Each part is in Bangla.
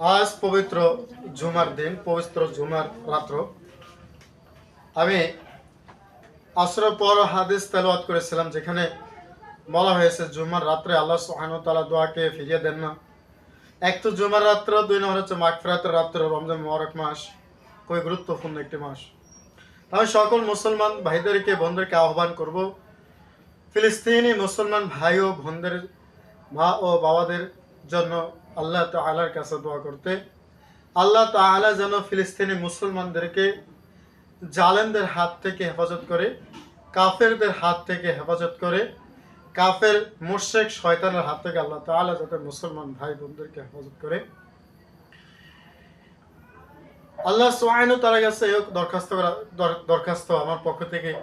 আজ পবিত্র জুমার দিন, পবিত্র জুমার রাত্র। আমি আসরের পর হাদিস তেলাওয়াত করেছিলাম, যেখানে বলা হয়েছে, জুমার রাত্রে আল্লাহ তাআলা দোয়াকে ফিরিয়ে দেন না। এক তো জুমার রাত্র, দুই নম্বর হচ্ছে মাগফিরাতের রাত্র, রমজান মোবারক মাস। খুবই গুরুত্বপূর্ণ একটি মাস। আমি সকল মুসলমান ভাইদেরকে, বোনদেরকে আহ্বান করব, ফিলিস্তিনি মুসলমান ভাই ও বোনদের, মা ও বাবাদের জন্য আল্লাহ তাআলার কাছে দোয়া করতে। আল্লাহ তাআলা যেন ফিলিস্তিনি মুসলমানদেরকে জালেমদের হাত থেকে হেফাজত করে, কাফেরদের হাত থেকে হেফাজত করে, কাফের মুর্শেক শয়তানের হাত থেকে আল্লাহ তাআলা যাতে মুসলমান ভাই বোনদেরকে হেফাজত করে। আল্লাহ সোহাইনু তার কাছে দরখাস্ত করা দর- দরখাস্ত আমার পক্ষ থেকে।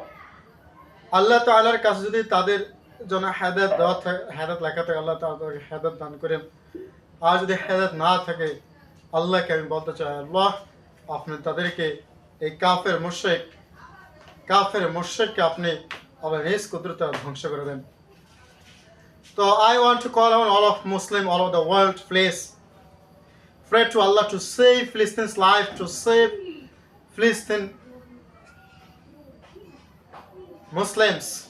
আল্লাহ তাআলার কাছে যদি তাদের জন্য হেদায়ত দেওয়া থাকে হেদায়ত লেখা থাকে আল্লাহ তাদেরকে হেদায়ত দান করেন আর যদি হেদায়ত না থাকে আল্লাহকে আমি বলতে চাই আল্লাহ আপনি তাদেরকে এই কাফের মুর্শেক কাফের মুর্শেককে আপনি আবার নিজ কুদরতে ধ্বংস করে দেন তো I want to call on all of Muslim all of the world place pray to Allah to save Philistine's life, to save Philistine Muslims.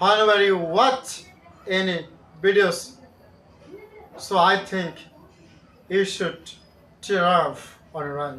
Whenever you watch any videos, so I think you should tear off on eyes.